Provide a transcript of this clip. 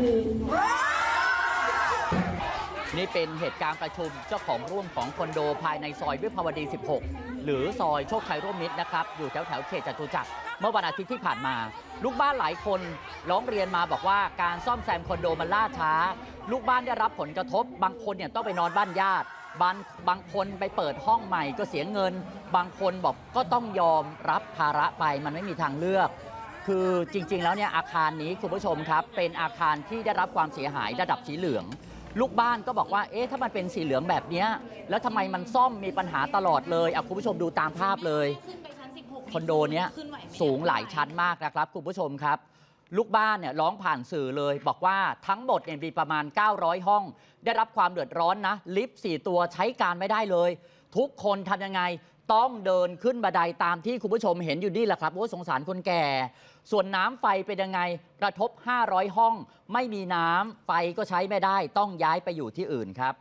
ดี นี่เป็นเหตุการณ์ประชุมเจ้าของร่วมของคอนโดภายในซอยวิภาวดี 16 หรือซอยโชคชัยร่วมมิตรนะครับ อยู่แถวแถวเขตจตุจักรเมื่อวันอาทิตย์ที่ผ่านมา ลูกบ้านหลายคนร้องเรียนมาบอกว่าการซ่อมแซมคอนโดมันล่าช้า ลูกบ้านได้รับผลกระทบ บางคนเนี่ยต้องไปนอนบ้านญาติบางบางคนไปเปิดห้องใหม่ก็เสียเงิน บางคนบอกก็ต้องยอมรับภาระไปมันไม่มีทางเลือก คือจริง ๆ แล้วเนี่ยอาคารนี้คุณผู้ชมครับ เป็นอาคารที่ได้รับความเสียหายระดับสีเหลือง ลูกบ้านก็บอกว่าเอ๊ะถ้ามันเป็นสีเหลืองแบบเนี้ยแล้วทำไมมันซ่อมมีปัญหาตลอดเลยอะคุณผู้ชมดูตามภาพเลย ขึ้นไปชั้น16คอนโดเนี้ยขึ้นไหวไมสูงหลายชั้นมากนะครับคุณผู้ชมครับ ลูกบ้านเนี่ยร้องผ่านสื่อเลย บอกว่าทั้งหมดเนี่ยมีประมาณ 900 ห้อง ได้รับความเดือดร้อนนะ ลิฟต์4ตัวใช้การไม่ได้เลย ทุกคนทำยังไง ต้องเดินขึ้นบันไดตามที่คุณผู้ชมเห็นอยู่นี่แหละครับโอ้สงสารคนแก่ ส่วนน้ำไฟเป็นยังไงกระทบ 500 ห้อง ไม่มีน้ำไฟก็ใช้ไม่ได้ ต้องย้ายไปอยู่ที่อื่นครับ